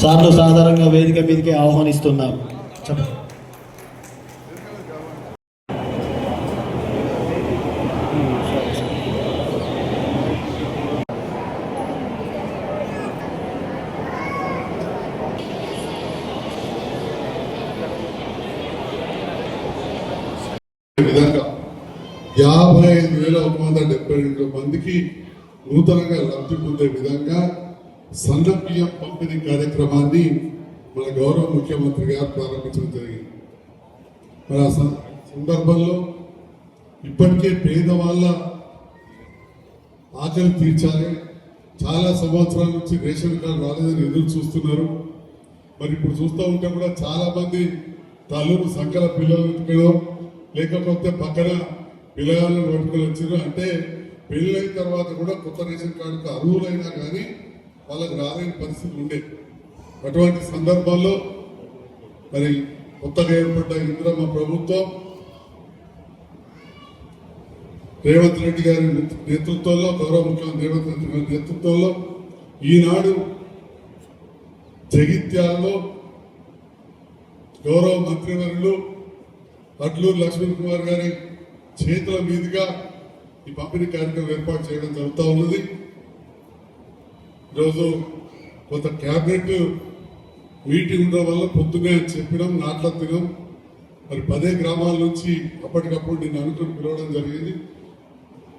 సార్లు సాధారణంగా వేదిక మీదకి ఆహ్వానిస్తున్నాం. చెప్పండి. విధంగా యాభై ఐదు వేల ఒక వంద డెబ్బై రెండు మందికి నూతనంగా లబ్ధి పొందే విధంగా సన్న బియ్యం పంపిణీ కార్యక్రమాన్ని మన గౌరవ ముఖ్యమంత్రి గారు ప్రారంభించడం జరిగింది. మరి ఆ సం- సందర్భంలో ఇప్పటికే పేదవాళ్ళ ఆకలి తీర్చాలి. చాలా సంవత్సరాల నుంచి రేషన్ కార్డు రాలేదని ఎదురు చూస్తున్నారు. మరి ఇప్పుడు చూస్తూ ఉంటే కూడా చాలా మంది తల్లులు సంకల పిల్లలు పెట్టుకోవడం లేకపోతే పక్కన పిల్లగాళ్ళని పట్టుకొని వచ్చారు అంటే పెళ్ళైన తర్వాత కూడా కొత్త రేషన్ కార్డుకు అర్హులైనా కానీ వాళ్ళకి రాలేని పరిస్థితులు ఉండే. అటువంటి సందర్భాల్లో మరి కొత్తగా ఏర్పడ్డ ఇంద్రమ్మ ప్రభుత్వం రేవంత్ రెడ్డి గారి నేతృత్వంలో గౌరవ ముఖ్యమంత్రి రేవంత్ రెడ్డి గారి నేతృత్వంలో ఈనాడు జగిత్యాలలో గౌరవ మంత్రివర్యులు అడ్లూరు లక్ష్మణ్ కుమార్ గారి చేతుల మీదుగా ఈ పంపిణీ కార్యక్రమం ఏర్పాటు చేయడం జరుగుతూ ఉన్నది. ఈరోజు కొంత క్యాబినెట్ మీటింగ్ ఉండడం వల్ల పొద్దునే చెప్పడం నాట్ల తినడం మరి పదే గ్రామాల నుంచి అప్పటికప్పుడు నేను అనుకుని పిలవడం జరిగింది.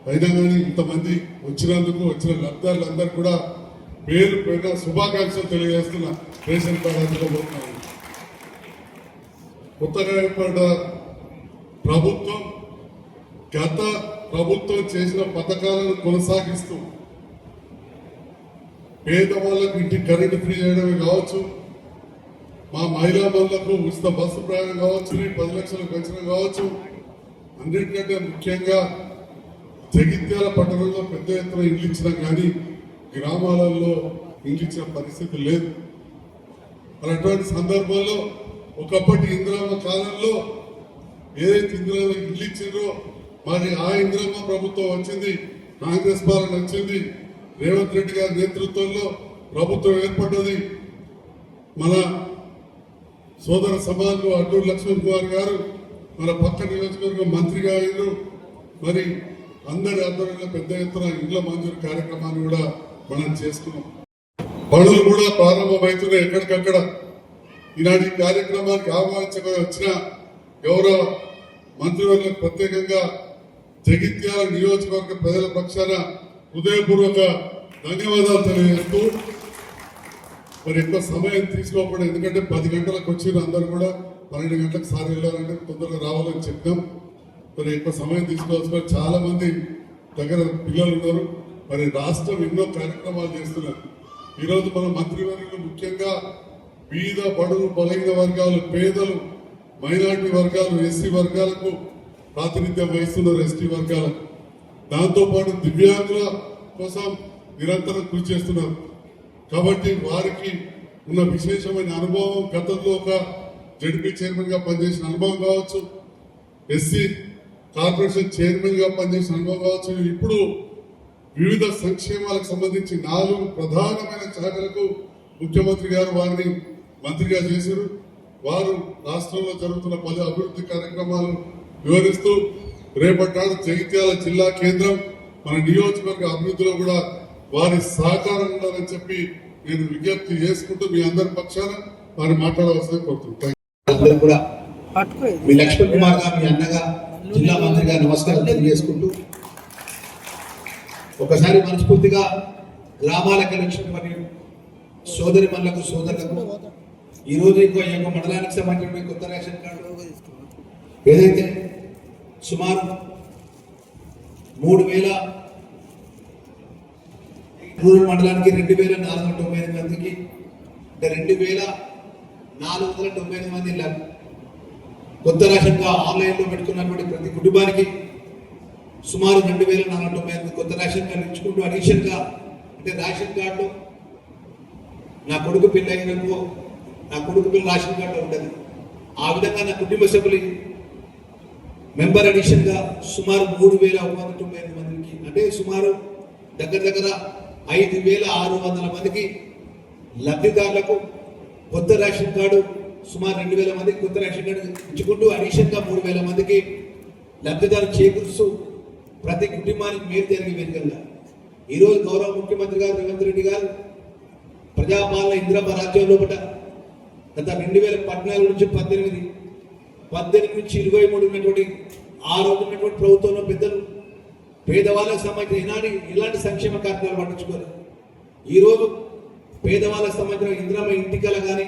అయినా కానీ ఇంతమంది వచ్చినందుకు వచ్చిన లబ్ధారులందరూ కూడా పేరు పేరున శుభాకాంక్షలు తెలియజేస్తున్న రేషన్ కార్డు అందుకోబోతున్నాను కొత్తగా ఏర్పడ్డ ప్రభుత్వం గత ప్రభుత్వం చేసిన పథకాలను కొనసాగిస్తూ పేదవాళ్ళకు ఇంటికి కరెంటు ఫ్రీ చేయడమే కావచ్చు. మా మహిళా బంధులకు ఉచిత బస్సు ప్రయాణం కావచ్చు పది లక్షలు పెంచడం కావచ్చు. అన్నిటికంటే ముఖ్యంగా జగిత్యాల పట్టణంలో పెద్ద ఎత్తున ఇండ్లు ఇచ్చినా కానీ గ్రామాలలో ఇండ్లు ఇచ్చిన పరిస్థితి లేదు. మరి అటువంటి సందర్భంలో ఒకప్పటి ఇందిరామ కాలంలో ఏదైతే ఇందిరామ ఇల్లు ఇచ్చిందో మరి ఆ ఇందిరామ ప్రభుత్వం వచ్చింది కాంగ్రెస్ పాలన వచ్చింది. రేవంత్ రెడ్డి గారి నేతృత్వంలో ప్రభుత్వం ఏర్పడ్డది. మన సోదర సమాజంలో అడ్డూరు లక్ష్మణ్ కుమార్ గారు మన పక్క నియోజకవర్గం మంత్రిగా అయ్యారు. మరి అందరి ఆధ్వర్యంలో పెద్ద ఎత్తున ఇండ్ల మంజూరు కార్యక్రమాన్ని కూడా మనం చేసుకున్నాం పనులు కూడా ప్రారంభమవుతున్నాయి. ఎక్కడికక్కడ ఈనాటి కార్యక్రమానికి ఆహ్వానించగా వచ్చిన గౌరవ మంత్రివర్గం ప్రత్యేకంగా జగిత్యాల నియోజకవర్గ ప్రజల పక్షాన హృదయపూర్వక ధన్యవాదాలు తెలియజేస్తూ మరి ఎక్కువ సమయం తీసుకోకుండా ఎందుకంటే పది గంటలకు వచ్చిన అందరూ కూడా. పన్నెండు గంటలకు సార్ వెళ్ళాలంటే తొందరగా రావాలని చెప్తాం మరి ఎక్కువ సమయం తీసుకోవాల్సిన చాలా మంది దగ్గర పిల్లలు ఉన్నారు. మరి రాష్ట్రం ఎన్నో కార్యక్రమాలు చేస్తున్నారు. ఈరోజు మన మంత్రివర్యులు ముఖ్యంగా బీద బడుగు బలహీన వర్గాలు పేదలు మైనార్టీ వర్గాలు ఎస్సీ వర్గాలకు ప్రాతినిధ్యం వహిస్తున్నారు. ఎస్టీ వర్గాలకు. దాంతోపాటు దివ్యాంగుల కోసం నిరంతరం కృషి చేస్తున్నారు కాబట్టి వారికి ఉన్న విశేషమైన అనుభవం గతంలో ఒక జడ్పీ చైర్మన్గా పనిచేసిన అనుభవం కావచ్చు ఎస్సీ కార్పొరేషన్ చైర్మన్గా పనిచేసిన అనుభవం కావచ్చు ఇప్పుడు వివిధ సంక్షేమాలకు సంబంధించి నాలుగు ప్రధానమైన శాఖలకు ముఖ్యమంత్రి గారు వారిని మంత్రిగా చేశారు. వారు రాష్ట్రంలో జరుగుతున్న పలు అభివృద్ధి కార్యక్రమాలు వివరిస్తూ రేపటి నాడు జగిత్యాల జిల్లా కేంద్రం మన నియోజకవర్గ అభివృద్ధిలో కూడా వారి సహకారం ఉండాలని చెప్పి నేను విజ్ఞప్తి చేసుకుంటూ మీ అందరి పక్షాన వారు మాట్లాడవలసింది కోరుతున్నాను. అందరూ కూడా మీ లక్ష్మణ్ కుమార్ గారు మీ అన్నగా జిల్లా మంత్రిగా నమస్కారం తెలియజేసుకుంటూ ఒకసారి మనస్ఫూర్తిగా గ్రామాలకు వచ్చినటువంటి సోదరి మనులకు సోదరులకు ఈ రోజు ఇంకో ఈ యొక్క మండలానికి సంబంధించిన కొత్త రేషన్ కార్డు ఏదైతే సుమారు మూడు వేల రూరల్ మండలానికి రెండు వేల నాలుగు వందల తొంభై ఎనిమిది మందికి అంటే రెండు వేల నాలుగు వందల తొంభై ఎనిమిది మంది ఇలా కొత్త రేషన్గా ఆన్లైన్లో పెట్టుకున్నటువంటి ప్రతి కుటుంబానికి సుమారు రెండు వేల నాలుగు వందల తొంభై ఎనిమిది కొత్త రేషన్ కార్డు ఇచ్చుకుంటూ అడిషన్గా అంటే రేషన్ కార్డు నా కొడుకు పెళ్ళి అయినప్పుడు నా కొడుకు పిల్ల రేషన్ కార్డు ఉంటుంది ఆ విధంగా నా కుటుంబ సభ్యులు మెంబర్ అడిషన్గా సుమారు మూడు వేల ఒక వందల తొంభై ఐదు మందికి అంటే సుమారు దగ్గర దగ్గర ఐదు వేల ఆరు వందల మందికి లబ్ధిదారులకు కొత్త రేషన్ కార్డు సుమారు రెండు వేల మందికి కొత్త రేషన్ కార్డు ఇచ్చుకుంటూ అడిషన్గా మూడు వేల మందికి లబ్ధిదారు చేకూరుస్తూ ప్రతి కుటుంబానికి మేలు జరిగే విధంగా ఈరోజు గౌరవ ముఖ్యమంత్రి గారు రేవంత్ రెడ్డి గారు ప్రజాపాలన ఇందిరమ్మ రాజ్యం లోపల గత రెండు వేల పద్నాలుగు నుంచి పద్దెనిమిది పద్దెనిమిది నుంచి ఇరవై మూడు ఉన్నటువంటి ఆ రోజు ఉన్నటువంటి ప్రభుత్వంలో పెద్దలు పేదవాళ్ళకు సంబంధించిన ఇలాంటి ఇలాంటి సంక్షేమ కార్యక్రమాలు పట్టించుకోరు ఈరోజు పేదవాళ్ళకు సంబంధించిన ఇందిరమ్మ ఇంటికల కానీ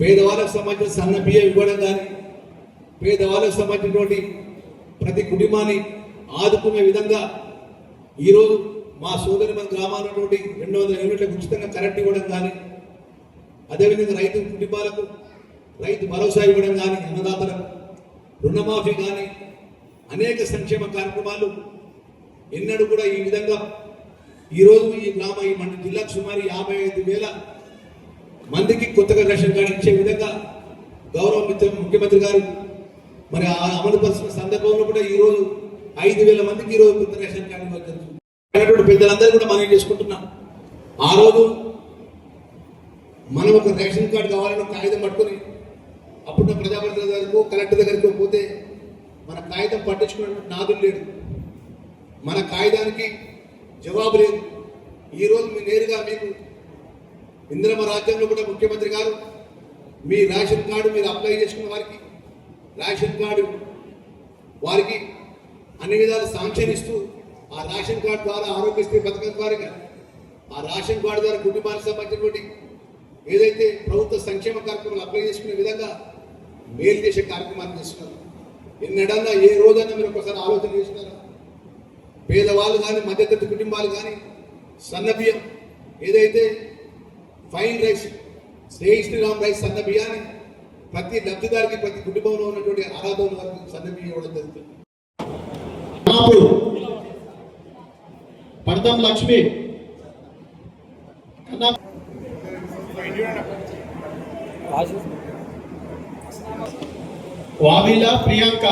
పేదవాళ్ళకు సంబంధించిన సన్న బియ్యం ఇవ్వడం కానీ పేదవాళ్ళకు సంబంధించినటువంటి ప్రతి కుటుంబాన్ని ఆదుకునే విధంగా ఈరోజు మా సోదరి మన గ్రామాల్లో రెండు వందల యూనిట్లకు ఉచితంగా కరెంట్ ఇవ్వడం కానీ అదేవిధంగా రైతు కుటుంబాలకు రైతు భరోసా ఇవ్వడం కానీ అన్నదాతలకు రుణమాఫీ కానీ అనేక సంక్షేమ కార్యక్రమాలు ఎన్నడూ కూడా ఈ విధంగా ఈరోజు ఈ గ్రామ ఈ మన జిల్లాకు సుమారు యాభై ఐదు వేల మందికి కొత్తగా రేషన్ కార్డు ఇచ్చే విధంగా గౌరవ ముఖ్యమంత్రి గారు మరి ఆ అమలు పరిచిన సందర్భంలో కూడా ఈ రోజు ఐదు వేల మందికి ఈ రోజు కొత్త రేషన్ కార్డు ఇవ్వడం పెద్దలందరూ కూడా మనం చేసుకుంటున్నాం. ఆ రోజు మనం ఒక రేషన్ కార్డు కావాలని ఒక కాగితం పట్టుకుని అప్పుడు ప్రజాప్రతినిధి దగ్గరకు కలెక్టర్ దగ్గరకు పోతే మన కాగితం పట్టించుకునే నాదులు లేడు. మన కాగితానికి జవాబు లేదు. ఈరోజు మీ నేరుగా మీకు ఇందిరమ్మ రాజ్యంలో కూడా ముఖ్యమంత్రి గారు మీ రేషన్ కార్డు మీరు అప్లై చేసుకున్న వారికి రేషన్ కార్డు వారికి అన్ని విధాలు శాంక్షన్ ఇస్తూ ఆ రేషన్ కార్డు ద్వారా ఆరోగ్యశ్రీ పథకం ద్వారా ఆ రేషన్ కార్డు ద్వారా కుటుంబానికి సంబంధించినటువంటి ఏదైతే ప్రభుత్వ సంక్షేమ కార్యక్రమాలు అప్లై చేసుకునే విధంగా మేలు చేసే కార్యక్రమాన్ని చేస్తున్నారు. ఎన్నడన్నా ఏ రోజన్నా మీరు ఒకసారి ఆలోచన చేసినారా? పేదవాళ్ళు కానీ మధ్యతరగతి కుటుంబాలు కానీ సన్న బియ్యం ఏదైతే fine rice Shreya Sriram rice సన్న బియ్యాన్ని ప్రతి లబ్ధిదారికి ప్రతి కుటుంబంలో ఉన్నటువంటి అర్హత ఉన్న వారికి సన్న బియ్యం ఇవ్వడం జరుగుతుంది. అప్పుడు లక్ష్మి. వావిల ప్రియాంక